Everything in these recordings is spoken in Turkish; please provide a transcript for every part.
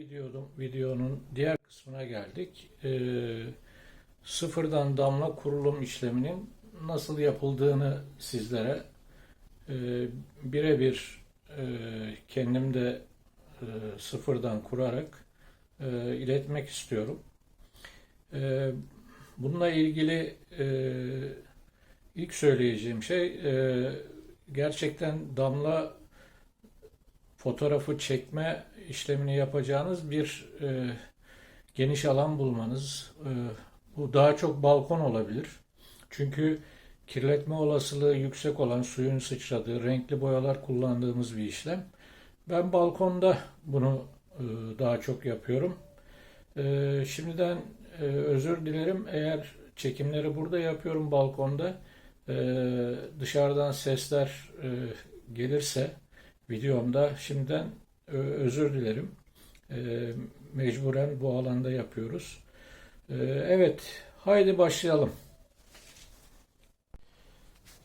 Videonun, videonun diğer kısmına geldik. Ee, sıfırdan damla kurulum işleminin nasıl yapıldığını sizlere e, birebir e, kendim de e, sıfırdan kurarak e, iletmek istiyorum. E, bununla ilgili e, ilk söyleyeceğim şey e, gerçekten damla fotoğrafı çekme işlemini yapacağınız bir e, geniş alan bulmanız. E, bu daha çok balkon olabilir. Çünkü kirletme olasılığı yüksek olan suyun sıçradığı, renkli boyalar kullandığımız bir işlem. Ben balkonda bunu e, daha çok yapıyorum. E, şimdiden e, özür dilerim eğer çekimleri burada yapıyorum balkonda. E, dışarıdan sesler e, gelirse videomda şimdiden Ö- özür dilerim. Ee, mecburen bu alanda yapıyoruz. Ee, evet, haydi başlayalım.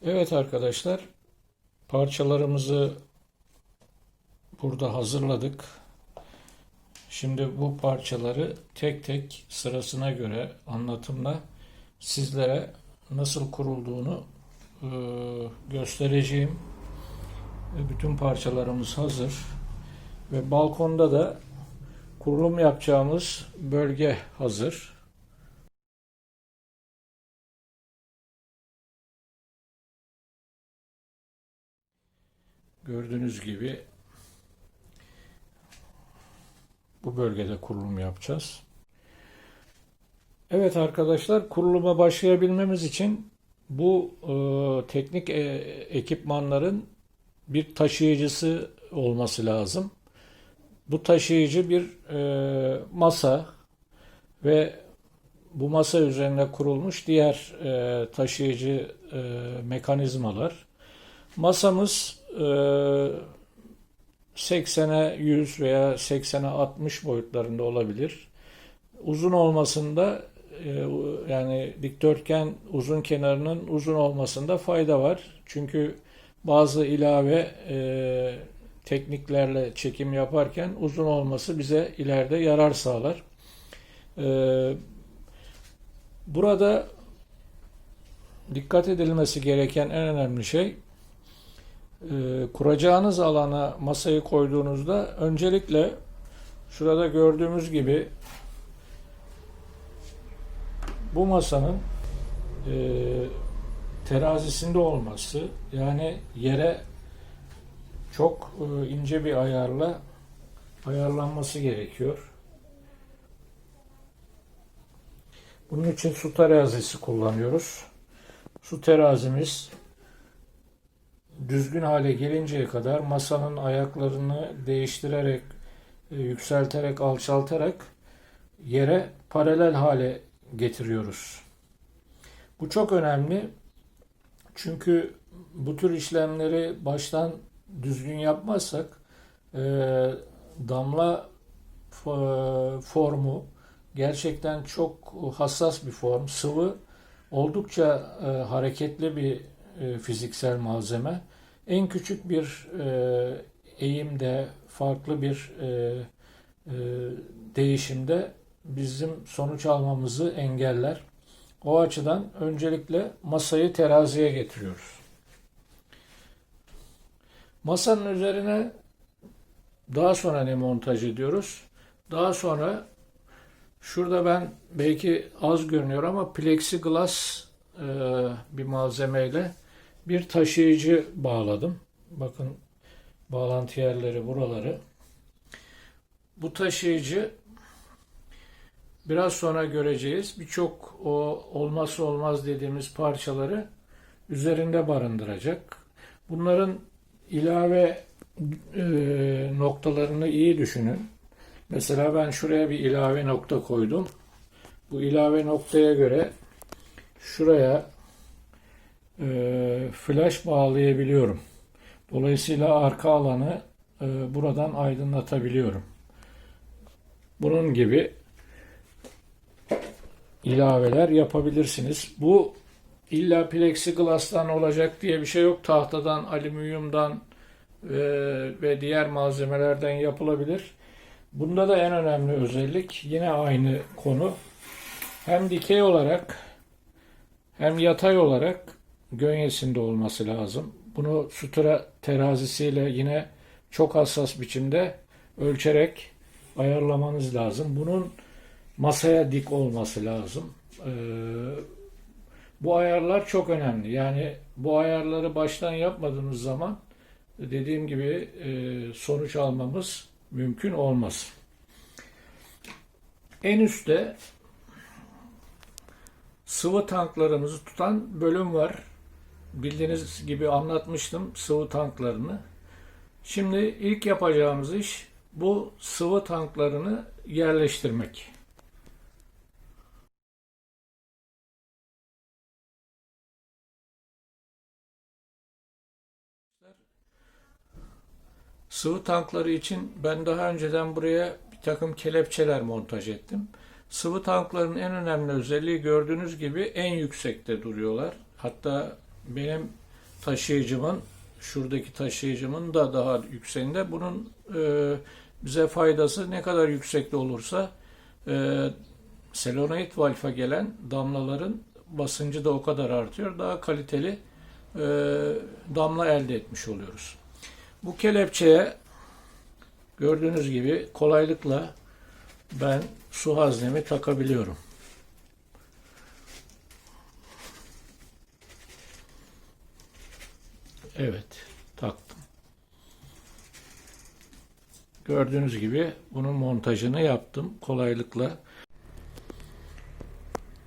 Evet arkadaşlar, parçalarımızı burada hazırladık. Şimdi bu parçaları tek tek sırasına göre anlatımla sizlere nasıl kurulduğunu e, göstereceğim. Ve Bütün parçalarımız hazır. Ve balkonda da kurulum yapacağımız bölge hazır. Gördüğünüz gibi bu bölgede kurulum yapacağız. Evet arkadaşlar kuruluma başlayabilmemiz için bu e, teknik e, ekipmanların bir taşıyıcısı olması lazım. Bu taşıyıcı bir e, masa ve bu masa üzerine kurulmuş diğer e, taşıyıcı e, mekanizmalar. Masamız e, 80'e 100 veya 80'e 60 boyutlarında olabilir. Uzun olmasında e, yani dikdörtgen uzun kenarının uzun olmasında fayda var. Çünkü bazı ilave e, tekniklerle çekim yaparken uzun olması bize ileride yarar sağlar. Ee, burada dikkat edilmesi gereken en önemli şey e, kuracağınız alana masayı koyduğunuzda öncelikle şurada gördüğümüz gibi bu masanın e, terazisinde olması yani yere çok e, ince bir ayarla ayarlanması gerekiyor. Bunun için su terazisi kullanıyoruz. Su terazimiz düzgün hale gelinceye kadar masanın ayaklarını değiştirerek, e, yükselterek, alçaltarak yere paralel hale getiriyoruz. Bu çok önemli. Çünkü bu tür işlemleri baştan düzgün yapmazsak e, damla fo- formu gerçekten çok hassas bir form. Sıvı oldukça e, hareketli bir e, fiziksel malzeme. En küçük bir e, eğimde, farklı bir e, e, değişimde bizim sonuç almamızı engeller. O açıdan öncelikle masayı teraziye getiriyoruz. Masanın üzerine daha sonra ne montaj ediyoruz? Daha sonra şurada ben belki az görünüyor ama plexiglass e, bir malzemeyle bir taşıyıcı bağladım. Bakın bağlantı yerleri buraları. Bu taşıyıcı biraz sonra göreceğiz. Birçok o olmazsa olmaz dediğimiz parçaları üzerinde barındıracak. Bunların ilave e, noktalarını iyi düşünün. Mesela ben şuraya bir ilave nokta koydum. Bu ilave noktaya göre şuraya e, flash bağlayabiliyorum. Dolayısıyla arka alanı e, buradan aydınlatabiliyorum. Bunun gibi ilaveler yapabilirsiniz. Bu illa plexiglass'tan olacak diye bir şey yok. Tahtadan, alüminyumdan ve, ve diğer malzemelerden yapılabilir. Bunda da en önemli özellik yine aynı konu. Hem dikey olarak hem yatay olarak gönyesinde olması lazım. Bunu sutura terazisiyle yine çok hassas biçimde ölçerek ayarlamanız lazım. Bunun masaya dik olması lazım. Ee, bu ayarlar çok önemli. Yani bu ayarları baştan yapmadığımız zaman dediğim gibi e, sonuç almamız mümkün olmaz. En üstte sıvı tanklarımızı tutan bölüm var. Bildiğiniz gibi anlatmıştım sıvı tanklarını. Şimdi ilk yapacağımız iş bu sıvı tanklarını yerleştirmek. Sıvı tankları için ben daha önceden buraya bir takım kelepçeler montaj ettim. Sıvı tankların en önemli özelliği gördüğünüz gibi en yüksekte duruyorlar. Hatta benim taşıyıcımın, şuradaki taşıyıcımın da daha yükseğinde. Bunun e, bize faydası ne kadar yüksekte olursa e, selenoid valfa gelen damlaların basıncı da o kadar artıyor. Daha kaliteli e, damla elde etmiş oluyoruz. Bu kelepçeye gördüğünüz gibi kolaylıkla ben su haznemi takabiliyorum. Evet, taktım. Gördüğünüz gibi bunun montajını yaptım kolaylıkla.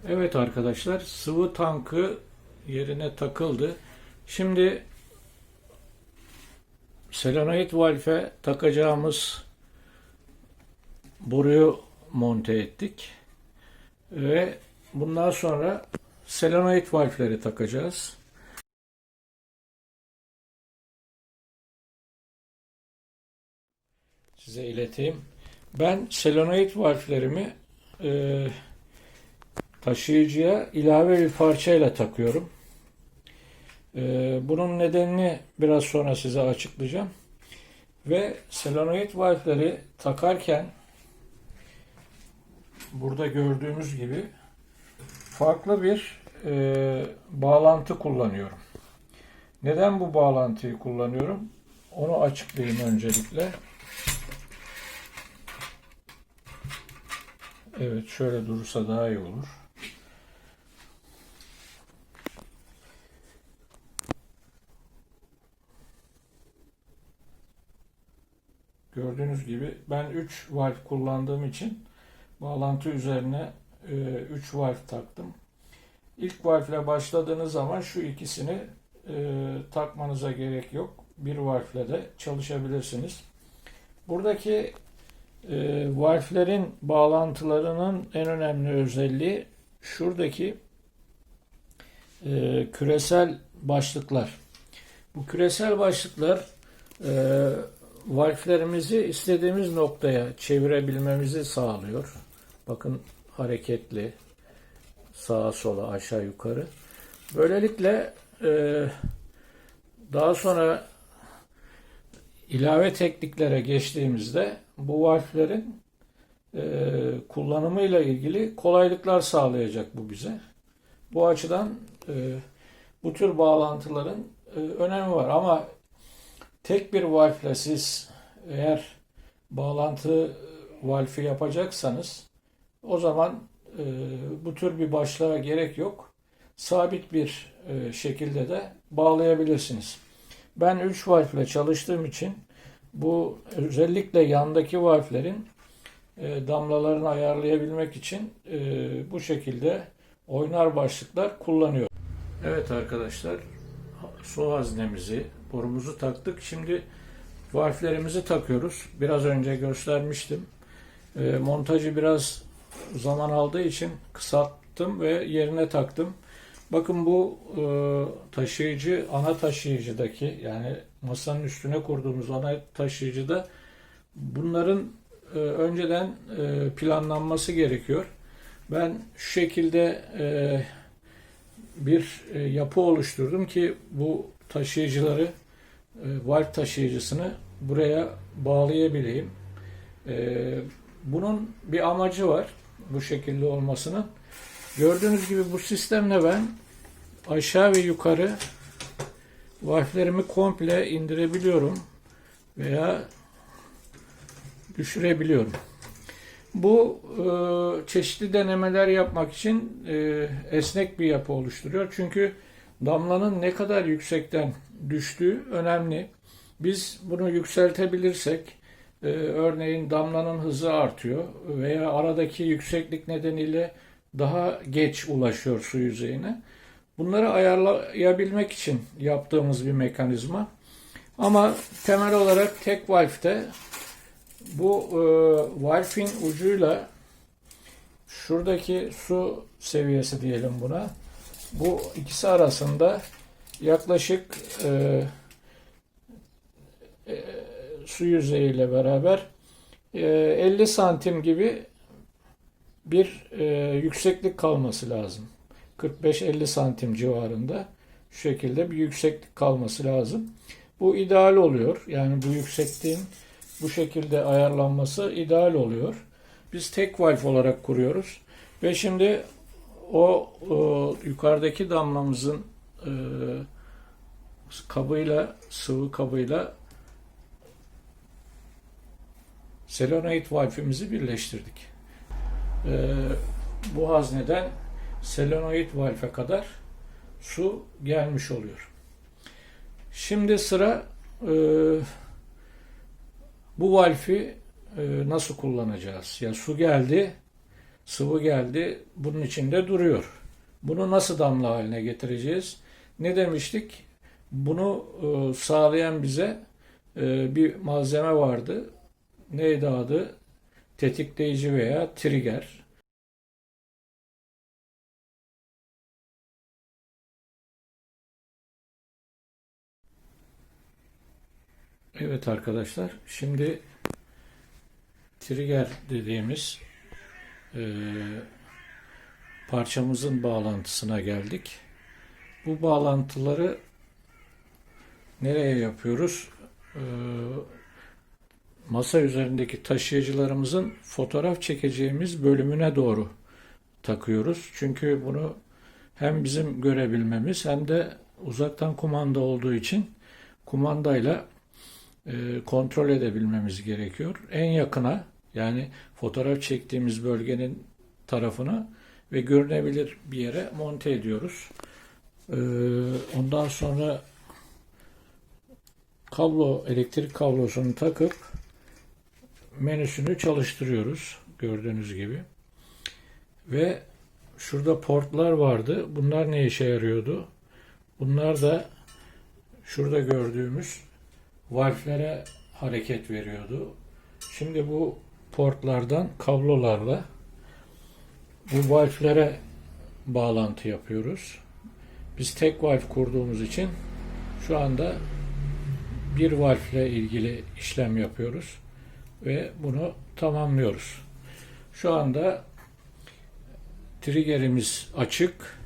Evet arkadaşlar, sıvı tankı yerine takıldı. Şimdi selenoid valfe takacağımız boruyu monte ettik. Ve bundan sonra selenoid valfleri takacağız. Size ileteyim. Ben selenoid valflerimi e, taşıyıcıya ilave bir parçayla takıyorum. Ee, bunun nedenini biraz sonra size açıklayacağım. Ve selenoid valfleri takarken burada gördüğümüz gibi farklı bir e, bağlantı kullanıyorum. Neden bu bağlantıyı kullanıyorum? Onu açıklayayım öncelikle. Evet şöyle durursa daha iyi olur. Gördüğünüz gibi ben 3 valf kullandığım için bağlantı üzerine 3 e, valf taktım. İlk valf ile başladığınız zaman şu ikisini e, takmanıza gerek yok. Bir valf ile de çalışabilirsiniz. Buradaki e, valflerin bağlantılarının en önemli özelliği şuradaki e, küresel başlıklar. Bu küresel başlıklar e, valflerimizi istediğimiz noktaya çevirebilmemizi sağlıyor. Bakın hareketli sağa sola aşağı yukarı. Böylelikle e, daha sonra ilave tekniklere geçtiğimizde bu valflerin e, kullanımıyla ilgili kolaylıklar sağlayacak bu bize. Bu açıdan e, bu tür bağlantıların e, önemi var ama Tek bir valfle siz eğer bağlantı valfi yapacaksanız o zaman e, bu tür bir başlığa gerek yok. Sabit bir e, şekilde de bağlayabilirsiniz. Ben 3 valfle çalıştığım için bu özellikle yandaki valflerin e, damlalarını ayarlayabilmek için e, bu şekilde oynar başlıklar kullanıyorum. Evet arkadaşlar su haznemizi borumuzu taktık. Şimdi valflerimizi takıyoruz. Biraz önce göstermiştim. E, montajı biraz zaman aldığı için kısalttım ve yerine taktım. Bakın bu e, taşıyıcı ana taşıyıcıdaki yani masanın üstüne kurduğumuz ana taşıyıcıda bunların e, önceden e, planlanması gerekiyor. Ben şu şekilde e, bir e, yapı oluşturdum ki bu taşıyıcıları, e, valve taşıyıcısını buraya bağlayabileyim. Ee, bunun bir amacı var bu şekilde olmasının. Gördüğünüz gibi bu sistemle ben aşağı ve yukarı valflerimi komple indirebiliyorum veya düşürebiliyorum. Bu e, çeşitli denemeler yapmak için e, esnek bir yapı oluşturuyor. Çünkü damlanın ne kadar yüksekten düştüğü önemli. Biz bunu yükseltebilirsek, e, örneğin damlanın hızı artıyor veya aradaki yükseklik nedeniyle daha geç ulaşıyor su yüzeyine. Bunları ayarlayabilmek için yaptığımız bir mekanizma. Ama temel olarak tek valfte bu e, valfin ucuyla şuradaki su seviyesi diyelim buna. Bu ikisi arasında yaklaşık e, e, su yüzeyiyle beraber e, 50 santim gibi bir e, yükseklik kalması lazım. 45-50 santim civarında şu şekilde bir yükseklik kalması lazım. Bu ideal oluyor. Yani bu yüksekliğin bu şekilde ayarlanması ideal oluyor. Biz tek valf olarak kuruyoruz. Ve şimdi o, o yukarıdaki damlamızın e, kabıyla, sıvı kabıyla selenoid valfimizi birleştirdik. E, bu hazneden selenoid valfe kadar su gelmiş oluyor. Şimdi sıra e, bu valfi e, nasıl kullanacağız? Ya su geldi, sıvı geldi, bunun içinde duruyor. Bunu nasıl damla haline getireceğiz? Ne demiştik? Bunu e, sağlayan bize e, bir malzeme vardı. Neydi adı? Tetikleyici veya trigger. Evet arkadaşlar, şimdi trigger dediğimiz e, parçamızın bağlantısına geldik. Bu bağlantıları nereye yapıyoruz? E, masa üzerindeki taşıyıcılarımızın fotoğraf çekeceğimiz bölümüne doğru takıyoruz. Çünkü bunu hem bizim görebilmemiz hem de uzaktan kumanda olduğu için kumandayla e, kontrol edebilmemiz gerekiyor. En yakına yani fotoğraf çektiğimiz bölgenin tarafına ve görünebilir bir yere monte ediyoruz. E, ondan sonra kablo elektrik kablosunu takıp menüsünü çalıştırıyoruz gördüğünüz gibi. Ve şurada portlar vardı. Bunlar ne işe yarıyordu? Bunlar da şurada gördüğümüz valflere hareket veriyordu. Şimdi bu portlardan kablolarla bu valflere bağlantı yapıyoruz. Biz tek valf kurduğumuz için şu anda bir valfle ilgili işlem yapıyoruz ve bunu tamamlıyoruz. Şu anda triggerimiz açık.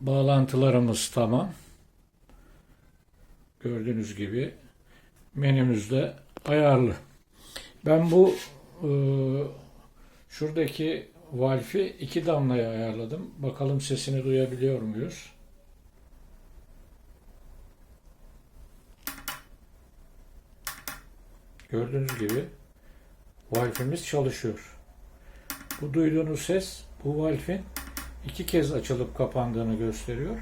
Bağlantılarımız tamam. Gördüğünüz gibi menümüzde ayarlı. Ben bu e, şuradaki valfi iki damlaya ayarladım. Bakalım sesini duyabiliyor muyuz? Gördüğünüz gibi valfimiz çalışıyor. Bu duyduğunuz ses bu valfin iki kez açılıp kapandığını gösteriyor.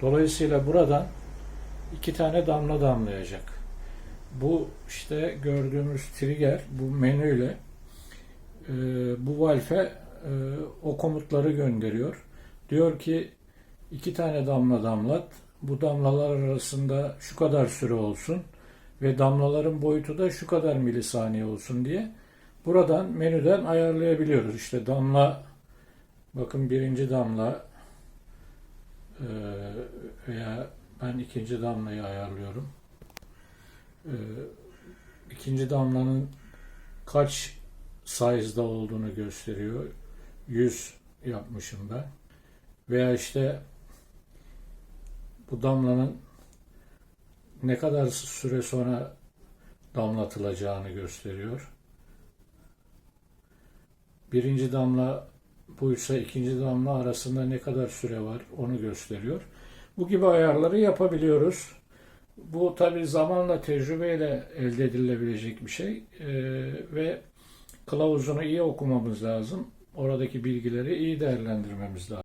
Dolayısıyla buradan iki tane damla damlayacak. Bu işte gördüğümüz trigger bu menüyle e, bu valfe e, o komutları gönderiyor. Diyor ki iki tane damla damlat. Bu damlalar arasında şu kadar süre olsun ve damlaların boyutu da şu kadar milisaniye olsun diye buradan menüden ayarlayabiliyoruz. İşte damla bakın birinci damla e, veya ben ikinci damlayı ayarlıyorum. Ee, ikinci damlanın kaç size'da olduğunu gösteriyor. 100 yapmışım ben. Veya işte bu damlanın ne kadar süre sonra damlatılacağını gösteriyor. birinci damla buysa ikinci damla arasında ne kadar süre var onu gösteriyor. Bu gibi ayarları yapabiliyoruz. Bu tabi zamanla tecrübeyle elde edilebilecek bir şey Ee, ve kılavuzunu iyi okumamız lazım. Oradaki bilgileri iyi değerlendirmemiz lazım.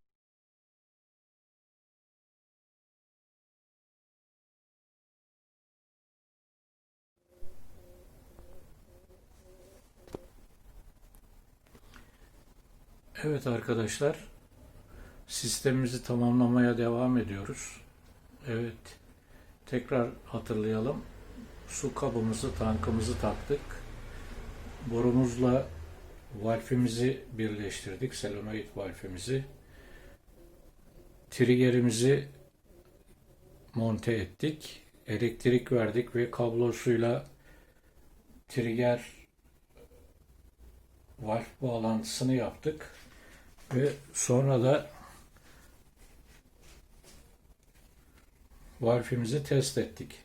Evet arkadaşlar, sistemimizi tamamlamaya devam ediyoruz. Evet, tekrar hatırlayalım. Su kabımızı, tankımızı taktık. Borumuzla valfimizi birleştirdik, solenoid valfimizi. Triggerimizi monte ettik. Elektrik verdik ve kablosuyla trigger valf bağlantısını yaptık. Ve sonra da valfimizi test ettik.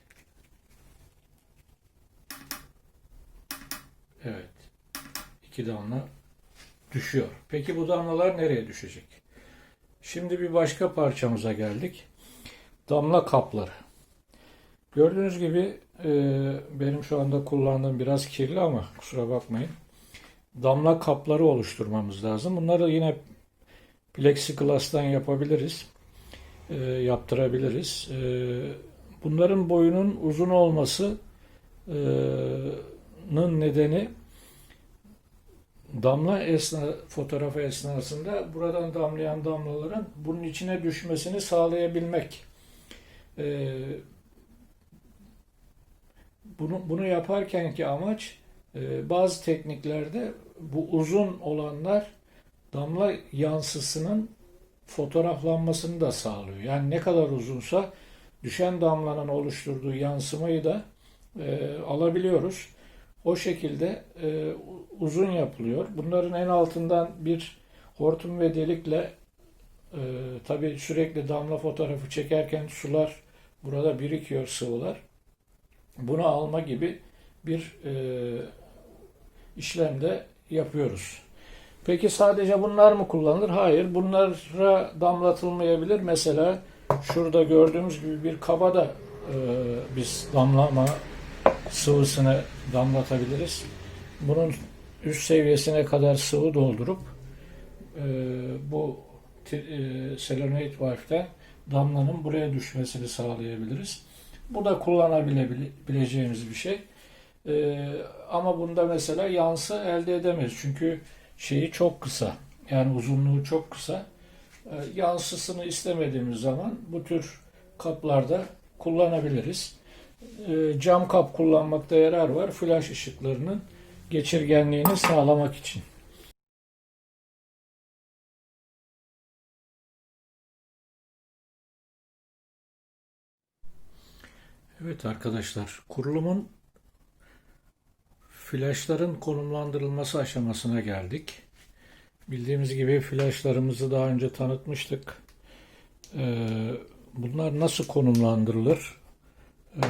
Evet. iki damla düşüyor. Peki bu damlalar nereye düşecek? Şimdi bir başka parçamıza geldik. Damla kapları. Gördüğünüz gibi e, benim şu anda kullandığım biraz kirli ama kusura bakmayın. Damla kapları oluşturmamız lazım. Bunları yine plexiglass'tan yapabiliriz. E, yaptırabiliriz. E, bunların boyunun uzun olmasının nedeni damla esna, fotoğrafı esnasında buradan damlayan damlaların bunun içine düşmesini sağlayabilmek. E, bunu, bunu yaparkenki amaç e, bazı tekniklerde bu uzun olanlar damla yansısının fotoğraflanmasını da sağlıyor. Yani ne kadar uzunsa düşen damlanın oluşturduğu yansımayı da e, alabiliyoruz. O şekilde e, uzun yapılıyor. Bunların en altından bir hortum ve delikle e, tabii sürekli damla fotoğrafı çekerken sular burada birikiyor sıvılar. Bunu alma gibi bir e, işlemde yapıyoruz. Peki sadece bunlar mı kullanılır? Hayır. Bunlara damlatılmayabilir. Mesela şurada gördüğümüz gibi bir kaba da e, biz damlama sıvısını damlatabiliriz. Bunun üst seviyesine kadar sıvı doldurup e, bu e, selenoid valften damlanın buraya düşmesini sağlayabiliriz. Bu da kullanabileceğimiz bir şey. E, ama bunda mesela yansı elde edemeyiz. Çünkü şeyi çok kısa. Yani uzunluğu çok kısa. E, yansısını istemediğimiz zaman bu tür kaplarda kullanabiliriz. E, cam kap kullanmakta yarar var. Flash ışıklarının geçirgenliğini sağlamak için. Evet arkadaşlar, kurulumun flaşların konumlandırılması aşamasına geldik. Bildiğimiz gibi flaşlarımızı daha önce tanıtmıştık. Ee, bunlar nasıl konumlandırılır? Ee,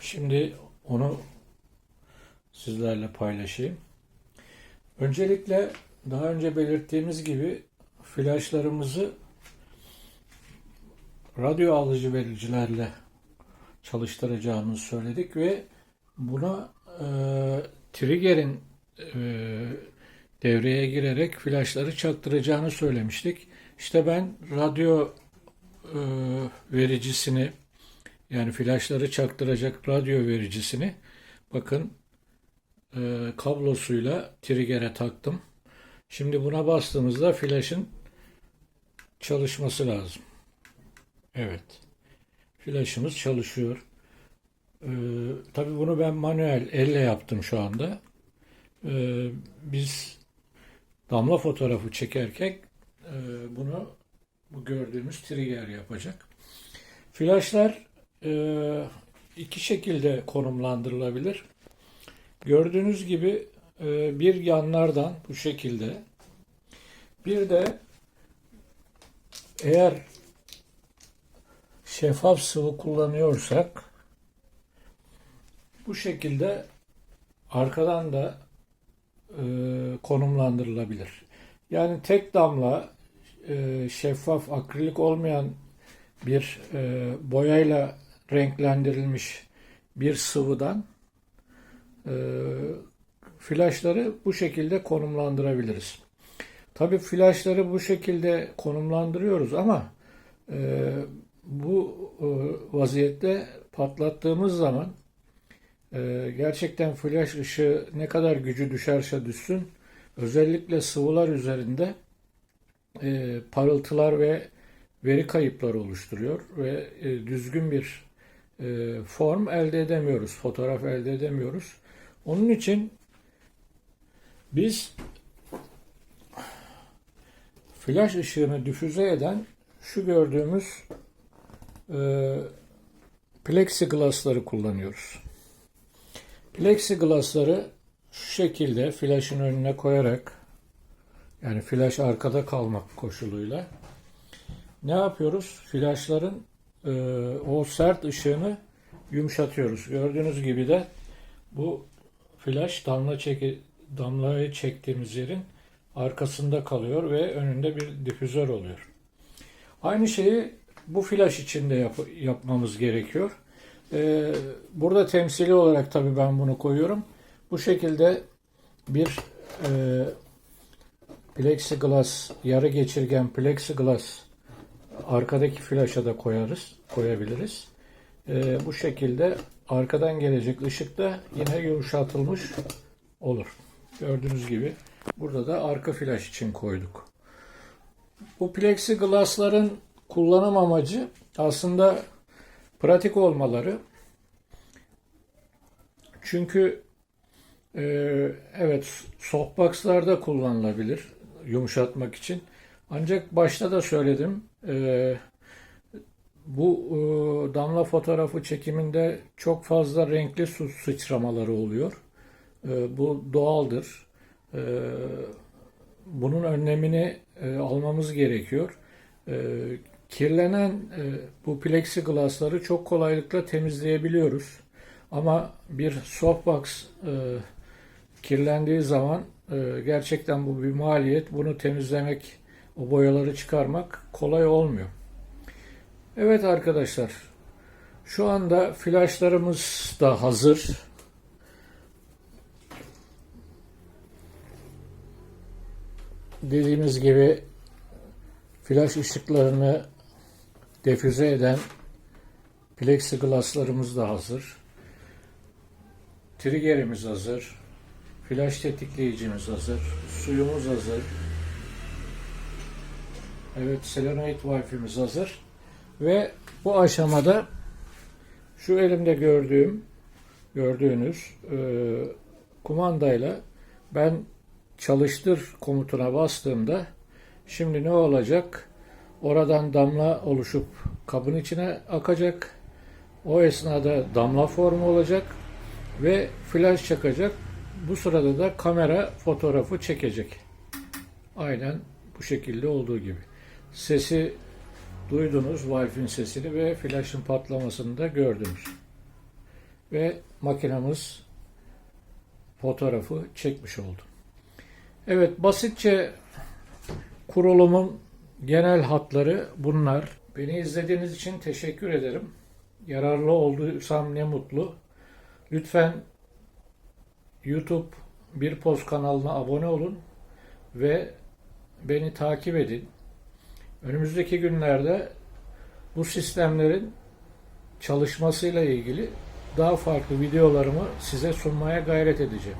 şimdi onu sizlerle paylaşayım. Öncelikle daha önce belirttiğimiz gibi flaşlarımızı radyo alıcı vericilerle çalıştıracağımızı söyledik ve buna e, trigger'in e, devreye girerek flaşları çaktıracağını söylemiştik. İşte ben radyo e, vericisini yani flaşları çaktıracak radyo vericisini bakın e, kablosuyla trigger'e taktım. Şimdi buna bastığımızda flaşın çalışması lazım. Evet. Flaşımız çalışıyor. Ee, tabii bunu ben manuel elle yaptım şu anda. Ee, biz damla fotoğrafı çekerken e, bunu bu gördüğümüz trigger yapacak. Flaşlar e, iki şekilde konumlandırılabilir. Gördüğünüz gibi e, bir yanlardan bu şekilde bir de eğer şeffaf sıvı kullanıyorsak bu şekilde arkadan da e, konumlandırılabilir. Yani tek damla e, şeffaf akrilik olmayan bir e, boyayla renklendirilmiş bir sıvıdan e, flaşları bu şekilde konumlandırabiliriz. Tabii flaşları bu şekilde konumlandırıyoruz ama e, bu e, vaziyette patlattığımız zaman e, gerçekten flash ışığı ne kadar gücü düşerse düşsün özellikle sıvılar üzerinde e, parıltılar ve veri kayıpları oluşturuyor ve e, düzgün bir e, form elde edemiyoruz, fotoğraf elde edemiyoruz. Onun için biz flash ışığını difüze eden şu gördüğümüz e, plexiglassları kullanıyoruz. Plexiglassları şu şekilde flash'ın önüne koyarak yani flash arkada kalmak koşuluyla ne yapıyoruz? Flashların e, o sert ışığını yumuşatıyoruz. Gördüğünüz gibi de bu flash damla çeki, damlayı çektiğimiz yerin arkasında kalıyor ve önünde bir difüzör oluyor. Aynı şeyi bu flash için de yap- yapmamız gerekiyor. Ee, burada temsili olarak tabii ben bunu koyuyorum. Bu şekilde bir e, plexiglass, yarı geçirgen plexiglass arkadaki flaşa da koyarız, koyabiliriz. Ee, bu şekilde arkadan gelecek ışık da yine yumuşatılmış olur. Gördüğünüz gibi burada da arka flash için koyduk. Bu plexiglassların kullanım amacı aslında pratik olmaları. Çünkü e, evet softbox'larda kullanılabilir yumuşatmak için. Ancak başta da söyledim e, bu e, damla fotoğrafı çekiminde çok fazla renkli su sıçramaları oluyor. E, bu doğaldır. E, bunun önlemini e, almamız gerekiyor. E, kirlenen e, bu plexiglassları çok kolaylıkla temizleyebiliyoruz. Ama bir softbox e, kirlendiği zaman e, gerçekten bu bir maliyet. Bunu temizlemek, o boyaları çıkarmak kolay olmuyor. Evet arkadaşlar, şu anda flaşlarımız da hazır. Dediğimiz gibi flash ışıklarını defüze eden plexiglasslarımız da hazır. Triggerimiz hazır. Flash tetikleyicimiz hazır. Suyumuz hazır. Evet, selenoid Wi-Fi'miz hazır. Ve bu aşamada şu elimde gördüğüm, gördüğünüz e, kumandayla ben çalıştır komutuna bastığımda şimdi ne olacak? Oradan damla oluşup kabın içine akacak. O esnada damla formu olacak ve flash çakacak. Bu sırada da kamera fotoğrafı çekecek. Aynen bu şekilde olduğu gibi. Sesi duydunuz, Wi-Fi'nin sesini ve flash'ın patlamasını da gördünüz. Ve makinamız fotoğrafı çekmiş oldu. Evet, basitçe kurulumun genel hatları bunlar. Beni izlediğiniz için teşekkür ederim. Yararlı olduysam ne mutlu. Lütfen YouTube Bir Poz kanalına abone olun ve beni takip edin. Önümüzdeki günlerde bu sistemlerin çalışmasıyla ilgili daha farklı videolarımı size sunmaya gayret edeceğim.